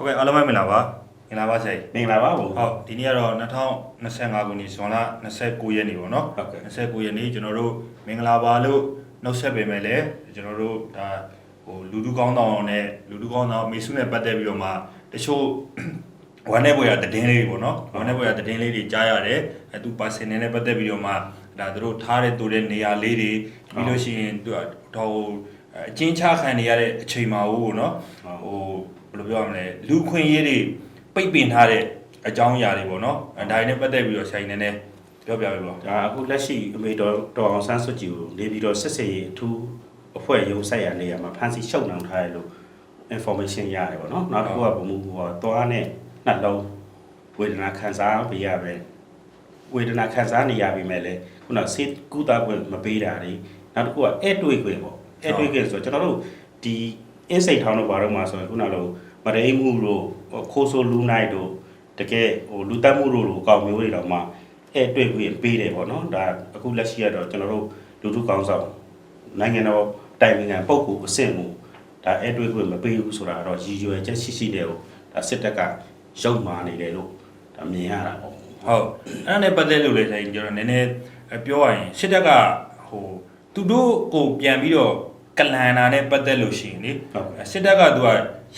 ဟုတ်ကဲ့အားလုံးပဲမင်္ဂလာပါမင်္ဂလာပါဆရာကြီးမင်္ဂလာပါဘုံဟုတ်ဒီနေ့ကတော့2025ခုနှစ်ဇွန်လ29ရက်နေ့ပေါ့နော်ဟုတ်ကဲ့29ရက်နေ့ကျွန်တော်တို့မင်္ဂလာပါလို့နှုတ်ဆက်ပေမဲ့လည်းကျွန်တော်တို့ဒါဟိုလူလူကောင်းတောင်နဲ့လူလူကောင်းတောင်မေစုနဲ့ပတ်သက်ပြီးတော့မှတချို့ဝမ်းနဲ့ပွဲရတည်င်းလေးတွေပေါ့နော်ဝမ်းနဲ့ပွဲရတည်င်းလေးတွေကြားရတယ်အဲသူပါစင်နဲ့ပတ်သက်ပြီးတော့မှဒါသူတို့ထားတဲ့တူတဲ့နေရာလေးတွေပြီးလို့ရှိရင်သူတော့အချင်းချခံနေရတဲ့အချိန်မှာဟိုနော်ဟို ဘယ်လိုပြောရမလဲလူခွင့်ရေးတွေပိတ်ပင်ထားတဲ့အကြောင်းအရာတွေပေါ့နော်အဲဒါတွေနဲ့ပတ်သက်ပြီးတော့ဆိုင်နေနေပြောပြပေးပါဒါအခုလက်ရှိအမေတော်တော်အောင်ဆန်းစွတ်ကြီးကိုနေပြီးတော့ဆက်ဆက်ရေးအထူးအဖွဲ့ရုံးဆိုင်ရာနေရာမှာဖမ်းဆီးရှုပ်နှောင်ထားရလို့ information ရတယ်ပေါ့နော်နောက်တစ်ခုကဘုံမူဟောသွားနဲ့နှလုံးဝေဒနာခံစားပေးရပဲဝေဒနာခံစားနေရပြီမဲ့လေခုနစေကုသခွင့်မပေးတာတွေနောက်တစ်ခုကအဲ့တွေ့ခွင့်ပေါ့အဲ့တွေ့ခွင့်ဆိုတော့ကျွန်တော်တို့ဒီ အင်းစိတ်ထောင်းတို့ဘာလို့မှဆိုရင်ခုနလိုမရိမှုတို့ခိုးဆိုလူနိုင်တို့တကယ်ဟိုလူတက်မှုတို့လိုအကောင်မျိုးတွေတော့မှအဲ့တွေ့ခွင့်ပေးတယ်ပေါ့နော်ဒါအခုလက်ရှိကတော့ကျွန်တော်တို့လူထုကောင်းဆောင်နိုင်ငံတော်တိုင်ပင်ခံပုဂ္ဂိုလ်အဆင့်ကိုဒါအဲ့တွေ့ခွင့်မပေးဘူးဆိုတာကတော့ရည်ရွယ်ချက်ရှိရှိတဲ့ကိုဒါစစ်တပ်ကရုပ်မာနေတယ်လို့ဒါမြင်ရတာပေါ့ဟုတ်အဲ့ဒါနဲ့ပတ်သက်လို့လည်းဆိုင်ကျွန်တော်နည်းနည်းပြောရရင်စစ်တပ်ကဟိုသူတို့ကိုပြန်ပြီးတော့ ကလန်နာနဲ့ပတ်သက်လို့ရှိရင်လေဟုတ်ကဲ့စစ်တပ်ကသူက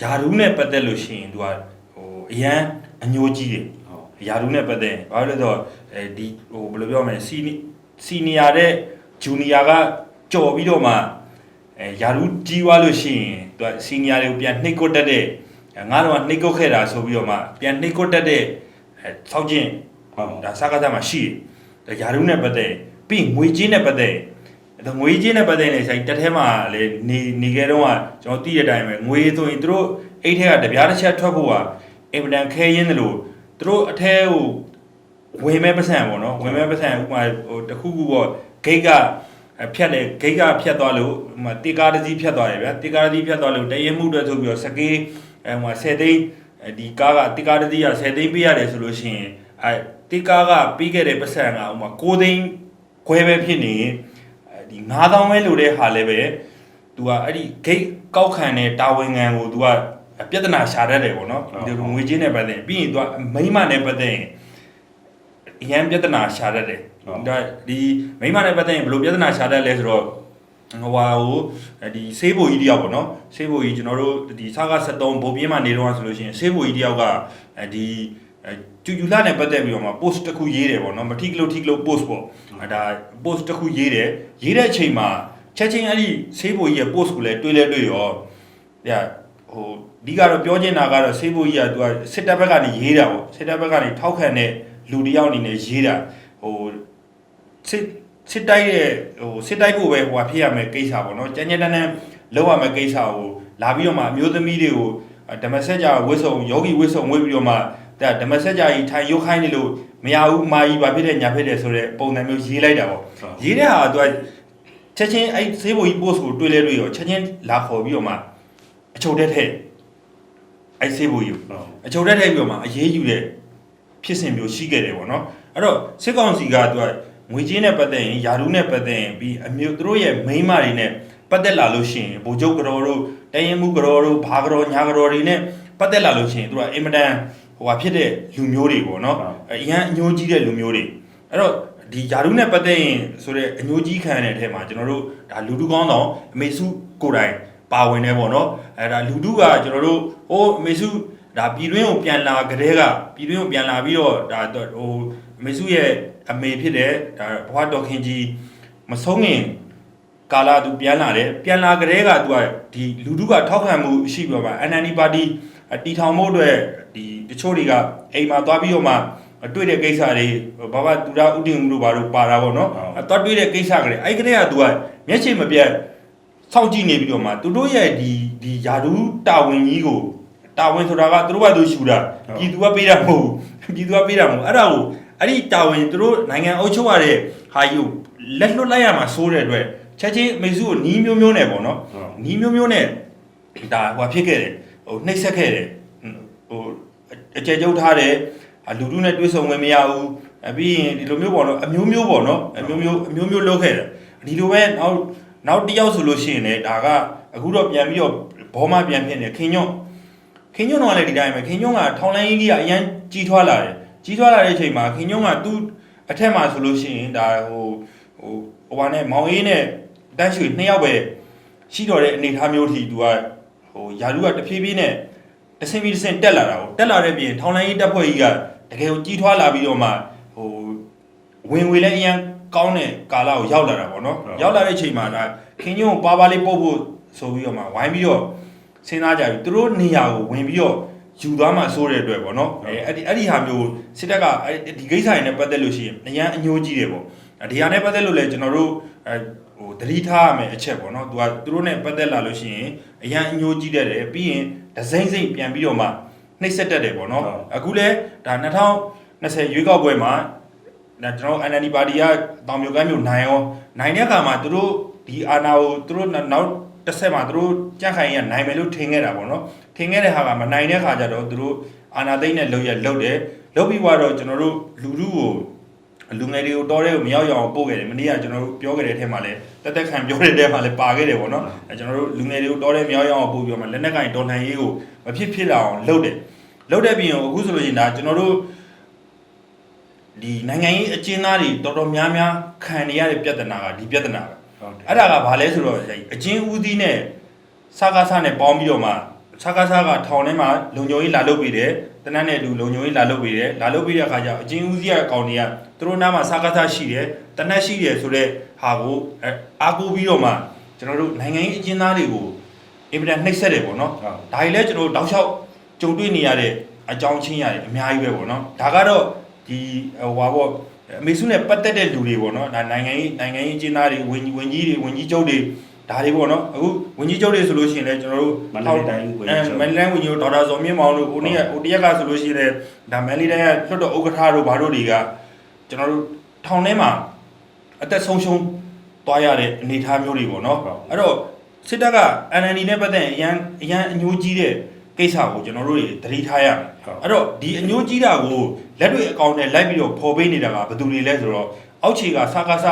ယာရုနဲ့ပတ်သက်လို့ရှိရင်သူကဟိုအရန်အညိုကြီးတယ်ဟုတ်ယာရုနဲ့ပတ်သက်ရင်ဘာလို့လဲဆိုတော့အဲဒီဟိုဘယ်လိုပြောမလဲစီနီစီနီယာတဲ့ဂျူနီယာကကြော်ပြီးတော့မှအဲယာရုကြီးသွားလို့ရှိရင်သူကစီနီယာတွေကိုပြန်နှိပ်ကွက်တတ်တဲ့အဲငါတော့ကနှိပ်ကွက်ခဲ့တာဆိုပြီးတော့မှပြန်နှိပ်ကွက်တတ်တဲ့အဲဆောက်ချင်းဟုတ်ဒါစကားသားမှာရှိတယ်ဒါယာရုနဲ့ပတ်သက်ရင်ပြီးရင်ငွေချင်းနဲ့ပတ်သက်ရ င်ဒါငွေချင်းနဲ့ပတ်သက်ရင်ဆိုင်တက်ထဲမှာလေနေနေခဲ့တော့ကကျွန်တော်သိတဲ့အတိုင်းပဲငွေဆိုရင်သူတို့အိတ်ထဲကတပြားတစ်ချက်ထွက်ဖို့ကအင်မတန်ခဲရင်းတယ်လို့သူတို့အထဲကိုဝင်မဲ့ပတ်စံပေါ့နော်ဝင်မဲ့ပတ်စံဥပမာဟိုတစ်ခုခုပေါ့ဂိတ်ကဖြတ်လေဂိတ်ကဖြတ်သွားလို့ဥပမာတေကားတစ်စီးဖြတ်သွားတယ်ဗျာတေကားတစ်စီးဖြတ်သွားလို့တရင်မှုအတွက်ဆိုပြီးတော့စကေးအဲဥပမာ10သိန်းဒီကားကတေကားတစ်စီးက10သိန်းပေးရတယ်ဆိုလို့ရှိရင်အဲတေကားကပြီးခဲ့တဲ့ပတ်စံကဥပမာ9သိန်းခွဲပဲဖြစ်နေ ဒီ9000ပဲလိုတဲ့ဟာလည်းပဲသူကအဲ့ဒီ gate ကောက်ခံတဲ့တာဝန်ခံကိုသူကပြဿနာရှာတတ်တယ်ပေါ့နော်ဒီငွေကြေးနဲ့ပတ်သက်ပြီးရင်သူကမိမနဲ့ပတ်သက်ရင်အရန်ပြဿနာရှာတတ်တယ်ဒါဒီမိမနဲ့ပတ်သက်ရင်ဘယ်လိုပြဿနာရှာတတ်လဲဆိုတော့ဟိုဟာဟိုဒီဆေးဘိုကြီးတယောက်ပေါ့နော်ဆေးဘိုကြီးကျွန်တော်တို့ဒီစကား73ဘုံပြင်းမှာနေတော့ဆိုလို့ရှိရင်ဆေးဘိုကြီးတယောက်ကဒီ ကျူကျူလာနဲ့ပတ်သက်ပြီးတော့မှ post တစ်ခုရေးတယ်ပေါ့နော်မထီကလို့ထီကလို့ post ပေါ့ဒါ post တစ်ခုရေးတယ်ရေးတဲ့အချိန်မှာချက်ချင်းအဲ့ဒီဆေးဘိုကြီးရဲ့ post ကိုလည်းတွေးလဲတွေးရောညဟိုဒီကတော့ပြောချင်တာကတော့ဆေးဘိုကြီးကသူကစစ်တပ်ဘက်ကနေရေးတာပေါ့စစ်တပ်ဘက်ကနေထောက်ခံတဲ့လူတယောက်အနေနဲ့ရေးတာဟိုစစ်စစ်တိုက်ရဲ့ဟိုစစ်တိုက်ဖို့ပဲဟိုဖြစ်ရမယ်ကိစ္စပေါ့နော်ကြမ်းကြမ်းတမ်းတမ်းလောက်ရမယ်ကိစ္စကိုလာပြီးတော့မှအမျိုးသမီးတွေကိုဓမ္မစကြာဝစ်ဆုံယောဂီဝစ်ဆုံဝေးပြီးတော့မှ ဒါဓမ္မစကြာကြီးထိုင်ရုပ်ခိုင်းနေလို့မရဘူးမာကြီးဘာဖြစ်တဲ့ညာဖြစ်တဲ့ဆိုတဲ့ပုံစံမျိုးရေးလိုက်တာပေါ့ရေးတဲ့ဟာကသူကချက်ချင်းအဲ့ဆေးဘိုကြီး post ကိုတွေ့လဲတွေ့ရောချက်ချင်းလာခေါ်ပြီးတော့မှအချုပ်တက်ထဲအဲ့ဆေးဘိုကြီးကိုဟုတ်အချုပ်တက်ထဲပြီးတော့မှအရေးယူတဲ့ဖြစ်စဉ်မျိုးရှိခဲ့တယ်ပေါ့နော်အဲ့တော့စစ်ကောင်စီကသူကငွေကြေးနဲ့ပတ်သက်ရင်ယာရုနဲ့ပတ်သက်ရင်ပြီးအမျိုးသူတို့ရဲ့မိန်းမတွေနဲ့ပတ်သက်လာလို့ရှိရင်ဗိုလ်ချုပ်ကတော်တို့တရင်မှုကတော်တို့ဘာကတော်ညာကတော်တွေနဲ့ပတ်သက်လာလို့ရှိရင်သူကအင်မတန် ဟိုဟာဖြစ်တဲ့လူမျိုးတွေပေါ့နော်အရန်အညိုးကြီးတဲ့လူမျိုးတွေအဲ့တော့ဒီယာရုနဲ့ပတ်သက်ရင်ဆိုတဲ့အညိုးကြီးခံရတဲ့အထက်မှာကျွန်တော်တို့ဒါလူတူကောင်းတော့အမေစုကိုယ်တိုင်ပါဝင်နေပေါ့နော်အဲ့ဒါလူတူကကျွန်တော်တို့ဟိုအမေစုဒါပြည်တွင်းကိုပြန်လာကြတဲ့ကပြည်တွင်းကိုပြန်လာပြီးတော့ဒါဟိုမေစုရဲ့အမေဖြစ်တဲ့ဒါဘွားတော်ခင်ကြီးမဆုံးခင်ကာလာသူပြန်လာတယ်ပြန်လာကြတဲ့ကသူကဒီလူထုကထောက်ခံမှုရှိပြီးတော့မှ NND ပါတီ တီထောင်မှုအတွက်ဒီတချို့တွေကအိမ်မှာသွားပြီးတော့မှတွေ့တဲ့ကိစ္စတွေဘာဘာသူရဥတင်မှုတို့ဘာလို့ပါတာပေါ့နော်အဲသွားတွေ့တဲ့ကိစ္စကလေးအဲ့ကလေးကသူကမျက်ခြေမပြတ်စောင့်ကြည့်နေပြီးတော့မှသူတို့ရဲ့ဒီဒီယာဒူးတာဝန်ကြီးကိုတာဝန်ဆိုတာကသူတို့ဘာသူရှူတာပြည်သူကပေးတာမဟုတ်ဘူးပြည်သူကပေးတာမဟုတ်အဲ့ဒါကိုအဲ့ဒီတာဝန်သူတို့နိုင်ငံအုပ်ချုပ်ရတဲ့ဟာယူလက်လွတ်လိုက်ရမှာစိုးတဲ့အတွက်ချက်ချင်းမိစုကိုနီးမျိုးမျိုးနဲ့ပေါ့နော်ဟုတ်နီးမျိုးမျိုးနဲ့ဒါဟိုဖြစ်ခဲ့တယ် ဟိုနှိပ်စက်ခဲ့တယ်ဟိုအကျယ်ကျုပ်ထားတယ်လူလူနဲ့တွေးဆုံဝင်မရဘူးအပြီးရင်ဒီလိုမျိုးပေါ့နော်အမျိုးမျိုးပေါ့နော်အမျိုးမျိုးအမျိုးမျိုးလုပ်ခဲ့တယ်ဒီလိုပဲနောက်နောက်တစ်ယောက်ဆိုလို့ရှိရင်လည်းဒါကအခုတော့ပြန်ပြီးတော့ဘောမပြန်ဖြစ်နေခင်ညွန့်ခင်ညွန့်တော့လည်းဒီတိုင်းပဲခင်ညွန့်ကထောင်လိုင်းကြီးကအရန်ကြီးထွားလာတယ်ကြီးထွားလာတဲ့အချိန်မှာခင်ညွန့်ကသူ့အထက်မှာဆိုလို့ရှိရင်ဒါဟိုဟိုဟိုဘာနဲ့မောင်အေးနဲ့တန်းရွှေနှစ်ယောက်ပဲရှိတော့တဲ့အနေအထားမျိုးထိသူက ဟိုယာလူကတဖြည်းဖြည်းနဲ့တစ်ဆင့်ပြီးတစ်ဆင့်တက်လာတာကိုတက်လာတဲ့ပြင်ထောင်လိုင်းကြီးတက်ဖွဲ့ကြီးကတကယ်ကိုကြီးထွားလာပြီးတော့မှဟိုဝင်ဝေလည်းအရန်ကောင်းတဲ့ကာလကိုရောက်လာတာပေါ့နော်ရောက်လာတဲ့အချိန်မှာဒါခင်ညွန့်ကိုပါပါလေးပုတ်ဖို့ဆိုပြီးတော့မှဝိုင်းပြီးတော့စဉ်းစားကြပြီသူတို့နေရာကိုဝင်ပြီးတော့ယူသွားမှစိုးတဲ့အတွက်ပေါ့နော်အဲအဲ့ဒီအဲ့ဒီဟာမျိုးစစ်တပ်ကအဲ့ဒီကိစ္စတွေနဲ့ပတ်သက်လို့ရှိရင်အရန်အညိုးကြီးတယ်ပေါ့အဲဒီဟာနဲ့ပတ်သက်လို့လည်းကျွန်တော်တို့အဲ ဟိုသတိထားရမယ်အချက်ပေါ့နော်သူကသူတို့နဲ့ပတ်သက်လာလို့ရှိရင်အရန်အညိုးကြီးတဲ့တယ်ပြီးရင်ဒဇိမ့်စိမ့်ပြန်ပြီးတော့မှနှိပ်စက်တတ်တယ်ပေါ့နော်အခုလဲဒါ2020ရွေးကောက်ပွဲမှာဒါကျွန်တော် NLD ပါတီကတောင်မြို့ကမ်းမြို့နိုင်ရောနိုင်တဲ့အခါမှာသူတို့ဒီအာဏာကိုသူတို့နောက်တစ်ဆက်မှာသူတို့ကြန့်ခိုင်ရနိုင်မယ်လို့ထင်ခဲ့တာပေါ့နော်ထင်ခဲ့တဲ့ဟာကမနိုင်တဲ့ခါကျတော့သူတို့အာနာသိမ့်နဲ့လောက်ရလောက်တယ်လောက်ပြီးတော့ကျွန်တော်တို့လူလူကို လူငယ်တွေကိုတော်တဲ့ကိုမရောက်ရအောင်ပို့ခဲ့တယ်မနေ့ကကျွန်တော်တို့ပြောခဲ့တဲ့အထက်မှာလည်းတက်တက်ခံပြောတဲ့တဲမှာလည်းပါခဲ့တယ်ပေါ့နော်အဲကျွန်တော်တို့လူငယ်တွေကိုတော်တဲ့မရောက်ရအောင်ပို့ပြီးတော့မှလက်နက်ကင်တော်လှန်ရေးကိုမဖြစ်ဖြစ်လာအောင်လုပ်တယ်လုပ်တဲ့ပြီးရင်အခုဆိုလို့ရှိရင်ဒါကျွန်တော်တို့ဒီနိုင်ငံရေးအကျဉ်းသားတွေတော်တော်များများခံနေရတဲ့ပြဿနာကဒီပြဿနာပဲဟုတ်တယ်အဲ့ဒါကဘာလဲဆိုတော့အချင်းဦးသီးနဲ့စကားဆနဲ့ပေါင်းပြီးတော့မှ စကားဆကထောင်ထဲမှာလုံခြုံရေးလာလုပ်ပြီးတယ်တနတ်နဲ့လူလုံခြုံရေးလာလုပ်ပြီးတယ်လာလုပ်ပြီးတဲ့အခါကျအချင်းဦးသီးရဲ့အကောင်တွေကသူတို့နားမှာစကားဆရှိတယ်တနတ်ရှိတယ်ဆိုတော့ဟာကိုအဲအားကိုးပြီးတော့မှကျွန်တော်တို့နိုင်ငံရေးအကျဉ်းသားတွေကိုအင်ပဒန်နှိပ်စက်တယ်ပေါ့နော်ဟုတ်ဒါကြီးလဲကျွန်တော်တို့တောက်လျှောက်ကြုံတွေ့နေရတဲ့အကြောင်းချင်းရတယ်အများကြီးပဲပေါ့နော်ဒါကတော့ဒီဟိုဟာပေါ့အမေစုနဲ့ပတ်သက်တဲ့လူတွေပေါ့နော်ဒါနိုင်ငံရေးနိုင်ငံရေးအကျဉ်းသားတွေဝင်ကြီးဝင်ကြီးတွေဝင်ကြီးချုပ်တွေ ဒါတွေပေါ့နော်အခုဝင်ကြီးချုပ်တွေဆိုလို့ရှိရင်လည်းကျွန်တော်တို့မန္တလေးတိုင်းဝင်ကြီးချုပ်အဲမန္တလေးတိုင်းဝင်ကြီးချုပ်ဒေါက်တာဇော်မြင့်မောင်တို့ဟိုနေ့ကဟိုတရက်ကဆိုလို့ရှိရင်လည်းဒါမန္တလေးတိုင်းကလွှတ်တော်ဥက္ကဋ္ဌတို့ဘာတို့တွေကကျွန်တော်တို့ထောင်ထဲမှာအသက်ဆုံးရှုံးသွားရတဲ့အနေအထားမျိုးတွေပေါ့နော်ဟုတ်အဲ့တော့စစ်တပ်က NND နဲ့ပတ်သက်ရင်အရန်အရန်အညိုးကြီးတဲ့ကိစ္စကိုကျွန်တော်တို့တွေသတိထားရမယ်ဟုတ်အဲ့တော့ဒီအညိုးကြီးတာကိုလက်တွေ့အကောင့်နဲ့လိုက်ပြီးတော့ပေါ်ပေးနေတာကဘယ်သူတွေလဲဆိုတော့အောက်ခြေကစကားစ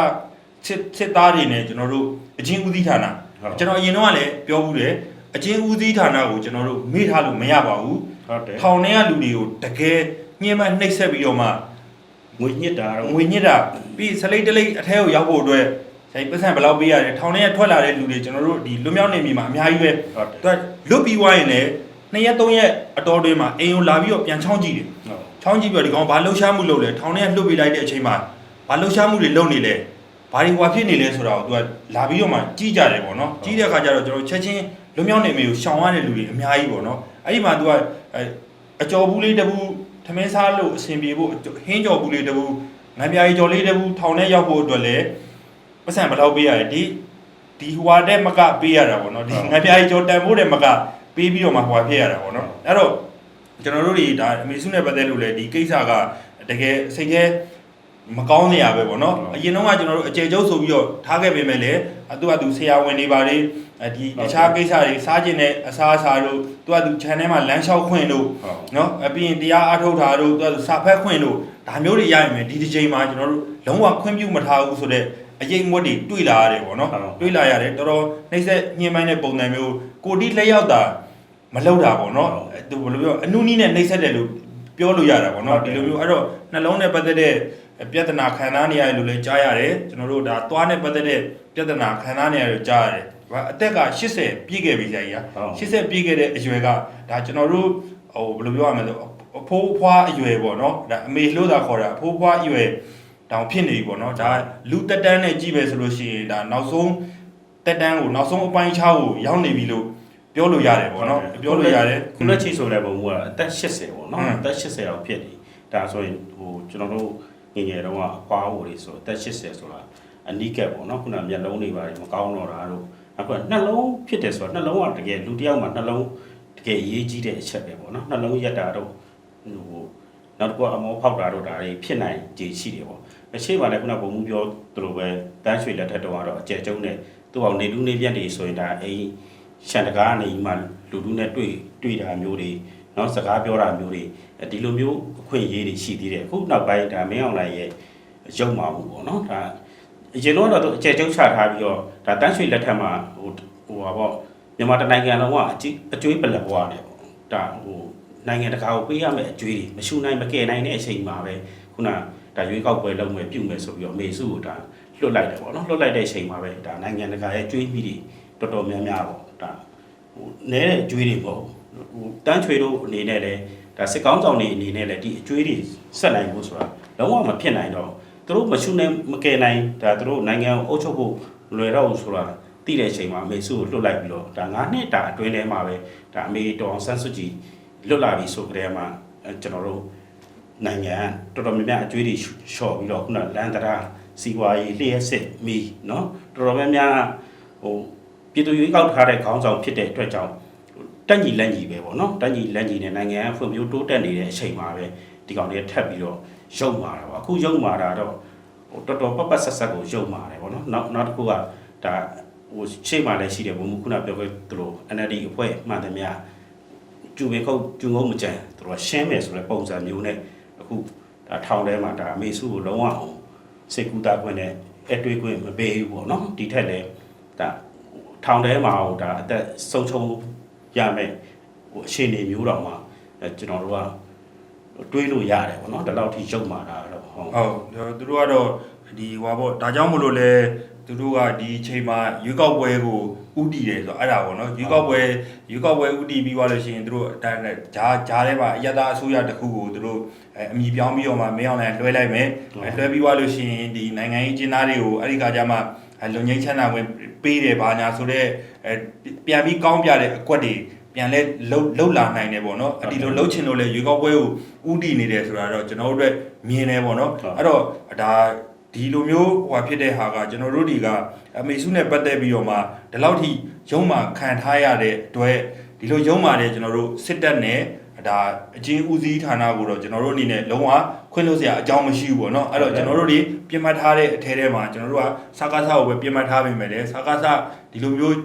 စစ်စစ်သားတွေနဲ့ကျွန်တော်တို့အချင်းဦးစီးဌာနဟုတ်ကျွန်တော်အရင်တော့ကလည်းပြောဘူးတယ်အချင်းဦးစီးဌာနကိုကျွန်တော်တို့မေ့ထားလို့မရပါဘူးဟုတ်တယ်ထောင်ထဲကလူတွေကိုတကယ်ညှဉ်းပန်းနှိပ်စက်ပြီးတော့မှငွေညစ်တာတော့ငွေညစ်တာပြီးစလိတ်တလိတ်အထဲကိုရောက်ဖို့အတွက်ဆိုင်ပတ်စံဘယ်လောက်ပေးရတယ်ထောင်ထဲကထွက်လာတဲ့လူတွေကျွန်တော်တို့ဒီလွမြောက်နေပြီမှာအများကြီးပဲဟုတ်တယ်သူကလွတ်ပြီးွားရင်လည်းနှစ်ရက်သုံးရက်အတော်တွင်းမှာအိမ်ကိုလာပြီးတော့ပြန်ချောင်းကြည့်တယ်ဟုတ်ချောင်းကြည့်ပြီးတော့ဒီကောင်ဘာလှုပ်ရှားမှုလုပ်လဲထောင်ထဲကလွတ်ပြီးလိုက်တဲ့အချိန်မှာဘာလှုပ်ရှားမှုတွေလုပ်နေလဲ ဘာတွေဟွာဖြစ်နေလဲဆိုတာကိုသူကလာပြီးတော့မှကြည့်ကြတယ်ပေါ့နော်ကြည့်တဲ့အခါကျတော့ကျွန်တော်ချက်ချင်းလွမြောက်နေမျိုးရှောင်ရတဲ့လူတွေအများကြီးပေါ့နော်အဲ့ဒီမှာသူကအဲအကျော်ဘူးလေးတစ်ဘူးထမင်းစားလို့အဆင်ပြေဖို့ဟင်းကြော်ဘူးလေးတစ်ဘူးငံပြားကြီးကြော်လေးတစ်ဘူးထောင်ထဲရောက်ဖို့အတွက်လည်းပတ်စံဘယ်လောက်ပေးရလဲဒီဒီဟွာတဲ့မကပေးရတာပေါ့နော်ဒီငံပြားကြီးကြော်တန်ဖို့တဲ့မကပေးပြီးတော့မှဟွာဖြစ်ရတာပေါ့နော်အဲ့တော့ကျွန်တော်တို့တွေဒါအမေစုနဲ့ပတ်သက်လို့လည်းဒီကိစ္စကတကယ်စိတ်ထဲ မကောင်းနေရပဲပေါ့နော်ဟုတ်အရင်တော့ကကျွန်တော်တို့အကျေကျုပ်ဆိုပြီးတော့ထားခဲ့ပေမဲ့လည်းအတူအတူဆရာဝန်တွေပါလေအဲဒီဟုတ်တခြားကိစ္စတွေစားကျင်တဲ့အစားအစာတို့သူကသူ channel မှာလမ်းလျှောက်ခွင့်တို့ဟုတ်နော်အပြီးရင်တရားအားထုတ်တာတို့သူကသူစာဖတ်ခွင့်တို့ဒါမျိုးတွေရရင်မယ်ဒီတစ်ချိန်မှာကျွန်တော်တို့လုံးဝခွင့်ပြုမထားဘူးဆိုတော့အရေးမွက်တွေတွေ့လာရတယ်ပေါ့နော်ဟုတ်တွေ့လာရတယ်တော်တော်နှိမ့်ဆက်ညှင်းပိုင်းတဲ့ပုံစံမျိုးကိုတိလက်ရောက်တာမလောက်တာပေါ့နော်ဟုတ်အဲသူဘယ်လိုပြောအနုနီးနဲ့နှိမ့်ဆက်တယ်လို့ပြောလို့ရတာပေါ့နော်ဟုတ်တယ်ဒီလိုမျိုးအဲ့တော့နှလုံးနဲ့ပတ်သက်တဲ့ ပြဿနာခံစားနေရတယ်လို့လည်းကြားရတယ်ကျွန်တော်တို့ဒါသွားနဲ့ပတ်သက်တဲ့ပြဿနာခံစားနေရတယ်လို့ကြားရတယ်ဘာအသက်က80ပြည့်ခဲ့ပြီဆရာကြီးဟုတ်က80ပြည့်ခဲ့တဲ့အရွယ်ကဒါကျွန်တော်တို့ဟိုဘယ်လိုပြောရမလဲဆိုအဖိုးအဖွားအရွယ်ပေါ့နော်ဒါအမေလို့သာခေါ်တာအဖိုးအဖွားအရွယ်တောင်ဖြစ်နေပြီပေါ့နော်ဒါလူတက်တန်းနဲ့ကြည့်ပဲဆိုလို့ရှိရင်ဒါနောက်ဆုံးတက်တန်းကိုနောက်ဆုံးအပိုင်းခြားကိုရောက်နေပြီလို့ပြောလို့ရတယ်ပေါ့နော်ပြောလို့ရတယ်ခုလက်ချိဆိုလဲပုံကအသက်80ပေါ့နော်ဟွန်းအသက်80အောင်ဖြစ်နေဒါဆိုရင်ဟိုကျွန်တော်တို့ ငယ်ငယ်တုန်းကအဖွားဟိုတွေဆိုအသက်80ဆိုတာအနိကက်ပေါ့နော်ခုနမျက်လုံးတွေပါမကောင်းတော့တာတို့အခုကနှလုံးဖြစ်တယ်ဆိုတော့နှလုံးကတကယ်လူတစ်ယောက်မှာနှလုံးတကယ်အရေးကြီးတဲ့အချက်ပဲပေါ့နော်နှလုံးရက်တာတော့ဟိုနောက်တစ်ခုကအမောဖောက်တာတို့ဒါတွေဖြစ်နိုင်ခြေရှိတယ်ပေါ့အရှိပါလေခုနပုံမှုပြောသူလိုပဲတန်းရွှေလက်ထက်တော့ကတော့အကျယ်ကျုံနဲ့သူ့အောင်နေလူနေပြတ်တွေဆိုရင်ဒါအိမ်ရှန်တကားကနေမှလူလူနဲ့တွေ့တွေ့တာမျိုးတွေ နော်စကားပြောတာမျိုးတွေဒီလိုမျိုးအခွင့်အရေးတွေရှိသေးတယ်အခုနောက်ပိုင်းဒါမင်းအောင်လိုက်ရဲ့ရုပ်မာမှုပေါ့နော်ဒါအရင်တော့တော့သူအကျယ်ကျုပ်ချထားပြီးတော့ဒါတန်းရွှေလက်ထက်မှာဟိုဟိုပါပေါ့မြန်မာတိုင်းနိုင်ငံလုံးကအကြည့်အကျွေးပလက်ဘွားတယ်ပေါ့တဒါဟိုနိုင်ငံတကာကိုပေးရမယ့်အကျွေးတွေမရှူနိုင်မကယ်နိုင်တဲ့အချိန်မှာပဲခုနဒါရွေးကောက်ပွဲလုပ်မယ်ပြုမယ်ဆိုပြီးတော့အမေစုကိုဒါလွတ်လိုက်တယ်ပေါ့နော်လွတ်လိုက်တဲ့အချိန်မှာပဲဒါနိုင်ငံတကာရဲ့ကျွေးမိတွေတော်တော်များများပေါ့ဒါဟိုနဲတဲ့အကျွေးတွေပေါ့ ဟိုတန်းချွေတို့အနေနဲ့လည်းဒါစစ်ကောင်းဆောင်တွေအနေနဲ့လည်းဒီအကျွေးတွေဆက်နိုင်ဖို့ဆိုတာလုံးဝမဖြစ်နိုင်တော့သူတို့မရှူနိုင်မကယ်နိုင်ဒါသူတို့နိုင်ငံကိုအုပ်ချုပ်ဖို့လွယ်တော့ဘူးဆိုတာတိတဲ့အချိန်မှာအမေစုကိုလွတ်လိုက်ပြီးတော့ဒါ9နှစ်တာအတွင်းထဲမှာပဲဒါအမေတော်အောင်ဆန်းစုကြည်လွတ်လာပြီဆိုကြတဲ့မှာအဲကျွန်တော်တို့ နိုင်ငံတော်တော်များများအကျွေးတွေလျှော့ပြီးတော့ခုနလန်တရာစီဝါရေးလျှက်စစ်မီเนาะတော်တော်များများဟိုပြည်သူ့ရွေးကောက်ထားတဲ့ခေါင်းဆောင်ဖြစ်တဲ့အတွက်ကြောင့် တက်ညီလက်ညီပဲပေါ့နော်တက်ညီလက်ညီနဲ့နိုင်ငံအဖွံ့ဖြိုးတိုးတက်နေတဲ့အချိန်မှာပဲဒီကောင်တွေထပ်ပြီးတော့ရုပ်မာတာပေါ့အခုရုပ်မာတာတော့ဟိုတော်တော်ပတ်ပတ်ဆက်ဆက်ကိုရုပ်မာတယ်ပေါ့နော်နောက်နောက်တစ်ခုကဒါဟိုရှေ့မှာလည်းရှိတယ်ဘုံမခုနပြောခဲ့သလို NLD အဖွဲ့မှန်တယ်များကျူပင်ခုတ်ကျူငုံမကြံသူတို့ရှင်းမယ်ဆိုတဲ့ပုံစံမျိုးနဲ့အခုဒါထောင်ထဲမှာဒါအမေစုကိုလုံးဝအောင်စိတ်ကူးတာခွင့်နဲ့အတွေ့အခွင့်မပေးဘူးပေါ့နော်ဒီထက်လည်းဒါထောင်ထဲမှာဟိုဒါအသက်ဆုံးချုံ ရမယ်ဟိုအခြေအနေမျိုးတော့မှအဲကျွန်တော်တို့ကတွေးလို့ရတယ်ပေါ့နော်ဒီလောက်ထိရုပ်မာတာတော့ဟုတ်ဟုတ်သူတို့ကတော့ဒီဟွာပေါ့ဒါကြောင့်မလို့လဲသူတို့ကဒီအချိန်မှာရွေးကောက်ပွဲကိုဥတီတယ်ဆိုတော့အဲ့ဒါပေါ့နော်ရွေးကောက်ပွဲရွေးကောက်ပွဲဥတီပြီးသွားလို့ရှိရင်သူတို့ဒါနဲ့ဂျားဂျားထဲမှာအယက်သားအစိုးရတစ်ခုကိုသူတို့အဲအမည်ပြောင်းပြီးတော့မှမင်းအောင်လည်းလွှဲလိုက်မယ်အဲလွှဲပြီးသွားလို့ရှိရင်ဒီနိုင်ငံရေးကျင်းသားတွေကိုအဲ့ဒီကကြမှာအဲ လုံငိမ့်ချမ်းသာဝင်ပေးတယ်ဘာညာဆိုတော့အဲပြန်ပြီးကောင်းပြတဲ့အကွက်တွေပြန်လဲလှုပ်လှုပ်လာနိုင်တယ်ပေါ့နော်အဒီလိုလှုပ်ချင်လို့လဲရွေးကောက်ပွဲကိုဥတီနေတယ်ဆိုတာတော့ကျွန်တော်တို့အတွက်မြင်တယ်ပေါ့နော်အဲ့တော့ဒါဒီလိုမျိုးဟိုဖြစ်တဲ့ဟာကကျွန်တော်တို့ဒီကအမေစုနဲ့ပတ်သက်ပြီးတော့မှဒီလောက်ထိရုံးမှခံထားရတဲ့အတွက်ဒီလိုရုံးမှတဲ့ကျွန်တော်တို့စစ်တပ်နဲ့ ဒါအချင်းဦးစီးဌာနကိုတော့ကျွန်တော်တို့အနေနဲ့လုံးဝခွင့်လို့စရာအကြောင်းမရှိဘူးပေါ့နော်အဲ့တော့ကျွန်တော်တို့တွေပြင်မှတ်ထားတဲ့အထဲထဲမှာကျွန်တော်တို့ကစကားစားကိုပဲပြင်မှတ်ထားပေးမယ်လေစကားစားဒီလိုမျိုး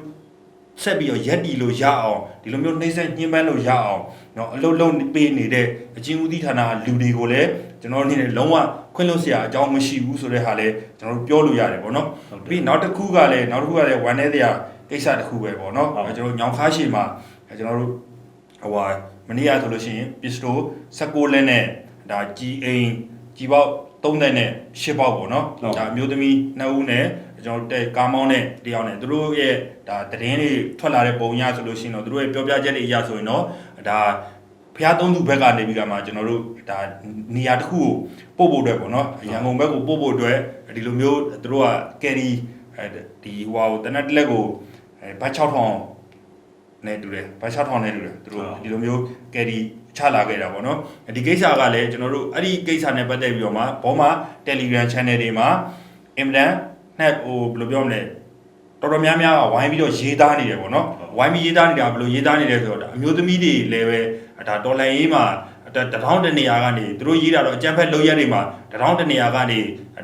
ဆက်ပြီးတော့ရက်တီလို့ရအောင်ဒီလိုမျိုးနှိမ့်ဆက်ညှင်းပန်းလို့ရအောင်เนาะအလုံးလုံးပေးနေတဲ့အချင်းဦးစီးဌာနကလူတွေကိုလည်းကျွန်တော်တို့အနေနဲ့လုံးဝခွင့်လို့စရာအကြောင်းမရှိဘူးဆိုတဲ့ဟာလည်းကျွန်တော်တို့ပြောလို့ရတယ်ပေါ့နော် ဟုတ်တယ် ပြီးနောက်တစ်ခုကလည်းနောက်တစ်ခုကလည်းဝမ်းနေတရားကိစ္စတစ်ခုပဲပေါ့နော် ဟုတ် အဲကျွန်တော်တို့ညောင်ခါရှည်မှာအဲကျွန်တော်တို့ဟိုဟာ မနေ့ကဆိုလို့ရှိရင်ပစ္စတို16လက်နဲ့ဒါကြီးအိမ်ကြီးပေါက်3သက်နဲ့10ပေါက်ပေါ့နော်ဟုတ်ဒါအမျိုးသမီး2ဦးနဲ့ကျွန်တော်တို့တဲ့ကားမောင်းနဲ့တယောက်နဲ့သူတို့ရဲ့ဒါသတင်းတွေထွက်လာတဲ့ပုံရဆိုလို့ရှိရင်တော့သူတို့ရဲ့ပြောပြချက်တွေအရဆိုရင်တော့ဒါဖျားသုံးသူဘက်ကနေပြီးကမှကျွန်တော်တို့ဒါနေရာတစ်ခုကိုပို့ဖို့အတွက်ပေါ့နော်ရန်ကုန်ဘက်ကိုပို့ဖို့အတွက်ဒီလိုမျိုးသူတို့ကကယ်ရီအဲဒီဟိုဟာကိုတနက်တစ်လက်ကိုအဲဘတ်6000 နဲ့တူတယ်ဘတ်6000နဲ့တူတယ်သူတို့ဟုတ်ဒီလိုမျိုးကယ်ရီချလာခဲ့တာပေါ့နော်ဒီကိစ္စကလည်းကျွန်တော်တို့အဲ့ဒီကိစ္စနဲ့ပတ်သက်ပြီးတော့မှဘောမှာ Telegram channel တွေမှာအင်မတန်နဲ့ဟိုဘယ်လိုပြောမလဲတော်တော်များများကဝိုင်းပြီးတော့ရေးသားနေတယ်ပေါ့နော်ဟုတ်ဝိုင်းပြီးရေးသားနေတာဘယ်လိုရေးသားနေလဲဆိုတော့ဒါအမျိုးသမီးတွေလည်းပဲဒါတော်လန်ရေးမှာတတထောင်းတနေရာကနေသူတို့ရေးတာတော့အကြမ်းဖက်လုပ်ရက်တွေမှာတထောင်းတနေရာကနေ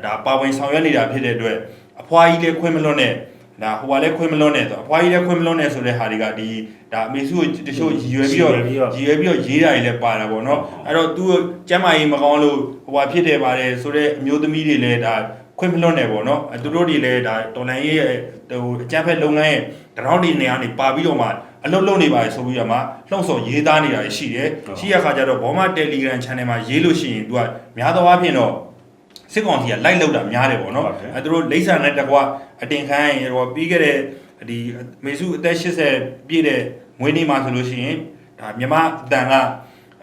ဒါပါဝင်ဆောင်ရွက်နေတာဖြစ်တဲ့အတွက်အဖွားကြီးလည်းခွင့်မလွတ်နဲ့ ဒါဟိုကလည်းခွင့်မလွတ်နဲ့ဆိုတော့အဖွားကြီးလည်းခွင့်မလွတ်နဲ့ဆိုတဲ့ဟာတွေကဒီဒါအမေစုကိုတချို့ရည်ရွယ်ပြီးတော့ရည်ရွယ်ပြီးတော့ရည်ရွယ်ပြီးတော့ရေးတာတွေလည်းပါတာပေါ့နော်အဲ့တော့သူကျမ်းမာရေးမကောင်းလို့ဟိုဟာဖြစ်တယ်ပါတယ်ဆိုတော့အမျိုးသမီးတွေလည်းဒါခွင့်မလွတ်နဲ့ပေါ့နော်အဲသူတို့တွေလည်းဒါတော်လန်ရေးရဲ့ဟိုအကြမ်းဖက်လုပ်ငန်းရဲ့တရောင်းတွေနေရာနေပါပြီးတော့မှအလုပ်လုပ်နေပါတယ်ဆိုပြီးတော့မှလှုံ့ဆော်ရေးသားနေတာရှိတယ်ဟုတ်ရှိရခါကျတော့ဘောမ Telegram channel မှာရေးလို့ရှိရင်သူကများသောအားဖြင့်တော့ စစ်ကောင်စီကလိုက်လောက်တာများတယ်ပေါ့နော်ဟုတ်တယ်အဲသူတို့လိမ့်ဆန်နဲ့တကွအတင်ခိုင်းရင်ဟိုပြီးခဲ့တဲ့ဒီမေစုအသက်80ပြည့်တဲ့မွေးနေ့မှာဆိုလို့ရှိရင်ဒါမြမအတန်က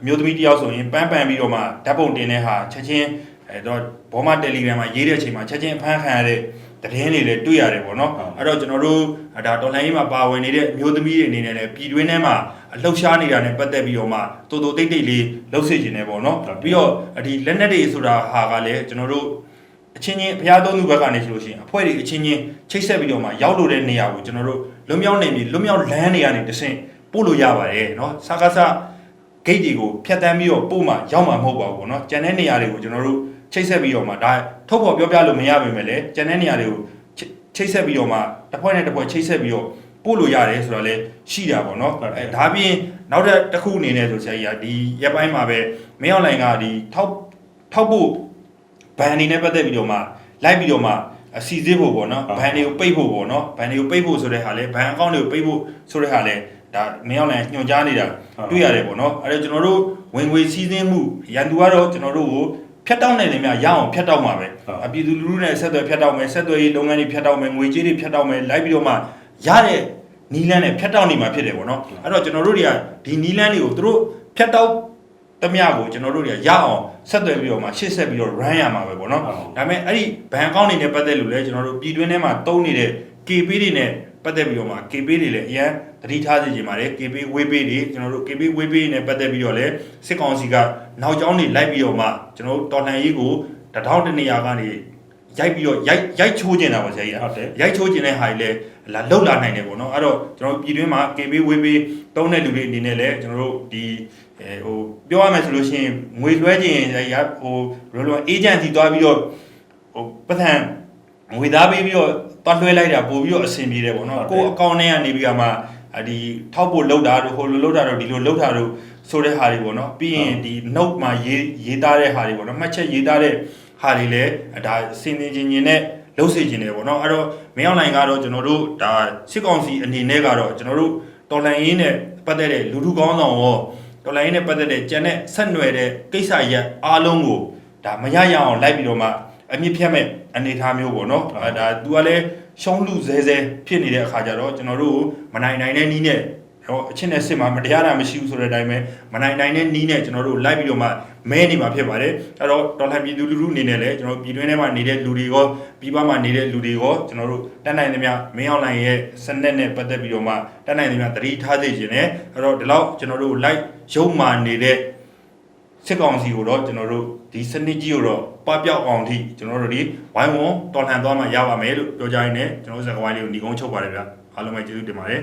အမျိုးသမီးတယောက်ဆိုရင်ပန်းပန်ပြီးတော့မှဓာတ်ပုံတင်တဲ့ဟာချက်ချင်းအဲတော့ဘောမ Telegram မှာရေးတဲ့အချိန်မှာချက်ချင်းအဖမ်းခံရတဲ့သတင်းတွေလည်းတွေ့ရတယ်ပေါ့နော်ဟုတ်အဲ့တော့ကျွန်တော်တို့ဒါတော်လိုင်းရေးမှာပါဝင်နေတဲ့အမျိုးသမီးတွေအနေနဲ့လည်းပြည်တွင်းထဲမှာ အလှုပ်ရှားနေတာနဲ့ပတ်သက်ပြီးတော့မှတူတူတိတ်တိတ်လေးလှုပ်စေခြင်းနဲ့ပေါ့နော် ဟုတ် ပြီးတော့ဒီလက်နက်တွေဆိုတာဟာကလည်းကျွန်တော်တို့အချင်းချင်းဘုရားသုံးသူဘက်ကနေဆိုလို့ရှိရင်အဖွဲ့တွေအချင်းချင်းချိတ်ဆက်ပြီးတော့မှရောက်လို့တဲ့နေရာကိုကျွန်တော်တို့လွတ်မြောက်နေပြီလွတ်မြောက်လမ်းတွေကနေတဆင့်ပို့လို့ရပါတယ်เนาะစကားစဂိတ်တွေကိုဖြတ်တန်းပြီးတော့ပို့မှရောက်မှာမဟုတ်ပါဘူးပေါ့เนาะကျန်တဲ့နေရာတွေကိုကျွန်တော်တို့ချိတ်ဆက်ပြီးတော့မှဒါထုတ်ဖော်ပြောပြလို့မရပါပဲလေကျန်တဲ့နေရာတွေကို ချိတ်ဆက်ပြီးတော့မှတစ်ဖွဲ့နဲ့တစ်ဖွဲ့ချိတ်ဆက်ပြီးတော့ ပို့လို့ရတယ်ဆိုတော့လေရှိတာပေါ့နော်ဟုတ်တယ်အဲဒါပြင်နောက်တစ်တစ်ခုအနေနဲ့ဆိုဆရာကြီးကဒီရက်ပိုင်းမှာပဲမင်းအွန်လိုင်းကဒီထောက်ထောက်ဖို့ဘန်အနေနဲ့ပတ်သက်ပြီးတော့မှလိုက်ပြီးတော့မှအစီအစစ်ဖို့ပေါ့နော်ဟုတ်ဘန်တွေကိုပိတ်ဖို့ပေါ့နော်ဘန်တွေကိုပိတ်ဖို့ဆိုတဲ့ဟာလေဘန်အကောင့်တွေကိုပိတ်ဖို့ဆိုတဲ့ဟာလေဒါမင်းအောင်လည်းညွှန်ကြားနေတာဟုတ်တွေ့ရတယ်ပေါ့နော်အဲ့တော့ကျွန်တော်တို့ဝင်ငွေစည်းစိမ်မှုရန်သူကတော့ကျွန်တော်တို့ကိုဖြတ်တောက်နိုင်တယ်များရအောင်ဖြတ်တောက်မှာပဲဟုတ်အပြည်သူလူထုနဲ့ဆက်သွယ်ဖြတ်တောက်မယ်ဆက်သွယ်ရေးလုပ်ငန်းတွေဖြတ်တောက်မယ်ငွေကြေးတွေဖြတ်တောက်မယ်လိုက်ပြီးတော့မှ ရတဲ့နီလန်းနဲ့ဖြတ်တောက်နေမှာဖြစ်တယ်ပေါ့နော်အဲ့တော့ကျွန်တော်တို့တွေကဒီနီလန်းတွေကိုသူတို့ဖြတ်တောက်တမျှကိုကျွန်တော်တို့တွေကရအောင်ဆက်သွယ်ပြီးတော့မှရှေ့ဆက်ပြီးတော့ run ရမှာပဲပေါ့နော်ဟုတ်ဒါပေမဲ့အဲ့ဒီဘဏ်အကောင့်တွေနဲ့ပတ်သက်လို့လည်းကျွန်တော်တို့ပြည်တွင်းထဲမှာတုံးနေတဲ့ KP တွေနဲ့ပတ်သက်ပြီးတော့မှ KP တွေလည်းအရန်သတိထားစေချင်ပါတယ် KP ဝေးပေးတွေကျွန်တော်တို့ KP ဝေးပေးနဲ့ပတ်သက်ပြီးတော့လည်းစစ်ကောင်စီကနောက်ကျောင်းတွေလိုက်ပြီးတော့မှကျွန်တော်တို့တော်လှန်ရေးကိုတထောင်တနေရာကနေရိုက်ပြီးတော့ရိုက်ရိုက်ချိုးနေတာပါဆရာကြီးဟုတ်တယ်ရိုက်ချိုးခြင်းတဲ့ဟာကြီးလည်း လာလောက်လာနိုင်တယ်ပေါ့နော်အဲ့တော့ကျွန်တော်တို့ပြည်တွင်းမှာ KB ဝေးပေးတုံးတဲ့လူတွေအနေနဲ့လည်းကျွန်တော်တို့ဒီအဲဟိုပြောရမယ်ဆိုလို့ရှိရင်ငွေလွှဲခြင်းရဟိုဘယ်လိုလဲ agency သွားပြီးတော့ဟိုပတ်သံငွေသားပေးပြီးတော့တွားလွှဲလိုက်တာပို့ပြီးတော့အဆင်ပြေတယ်ပေါ့နော်ဟုတ်တယ်ကိုယ်အကောင့်ထဲကနေပြီးတော့မှအဒီထောက်ဖို့လောက်တာတို့ဟိုလိုလောက်တာတို့ဒီလိုလောက်တာတို့ဆိုတဲ့ဟာတွေပေါ့နော်ပြီးရင်ဒီ note မှာရေးရေးသားတဲ့ဟာတွေပေါ့နော်မှတ်ချက်ရေးသားတဲ့ဟာတွေလည်းဒါစင်စင်ချင်းချင်းနဲ့ လှုပ်စေခြင်းတယ်ပေါ့နော်အဲ့တော့မင်းအောင်လိုင်ကတော့ကျွန်တော်တို့ဒါစစ်ကောင်စီအနေနဲ့ကတော့ကျွန်တော်တို့တော်လှန်ရေးနဲ့ပတ်သက်တဲ့လူထုကောင်းဆောင်ရောတော်လှန်ရေးနဲ့ပတ်သက်တဲ့ကြံတဲ့ဆက်နွယ်တဲ့ကိစ္စရက်အားလုံးကိုဒါမရရအောင်လိုက်ပြီးတော့မှအမြင့်ဖြတ်မဲ့အနေအထားမျိုးပေါ့နော်အဲဒါ तू ကလည်းရှုံးလူဇဲဇဲဖြစ်နေတဲ့အခါကျတော့ကျွန်တော်တို့ကိုမနိုင်နိုင်တဲ့နီးနဲ့ ဟောအချင်းနဲ့စစ်မှာမတရားတာမရှိဘူးဆိုတဲ့အတိုင်းပဲမနိုင်နိုင်တဲ့နီးနဲ့ကျွန်တော်တို့လိုက်ပြီးတော့မှမဲနေမှာဖြစ်ပါတယ်အဲ့တော့တော်လှန်ပြည်သူလူထုအနေနဲ့လည်းကျွန်တော်ပြည်တွင်းထဲမှာနေတဲ့လူတွေရောပြည်ပမှာနေတဲ့လူတွေရောကျွန်တော်တို့တက်နိုင်သမျှမင်းအောင်လိုင်ရဲ့စနစ်နဲ့ပတ်သက်ပြီးတော့မှတက်နိုင်သမျှသတိထားစေခြင်းနဲ့အဲ့တော့ဒီလောက်ကျွန်တော်တို့ live ရုံမာနေတဲ့စစ်ကောင်စီကိုတော့ကျွန်တော်တို့ဒီစနစ်ကြီးကိုတော့ပပျောက်အောင်ထိကျွန်တော်တို့ဒီဝိုင်းဝန်းတော်လှန်သွားမှရပါမယ်လို့ပြောကြရင်းနဲ့ကျွန်တော်တို့စကားဝိုင်းလေးကိုညီကုန်းချုပ်ပါတယ်ဗျာအားလုံးပဲကျေးဇူးတင်ပါတယ်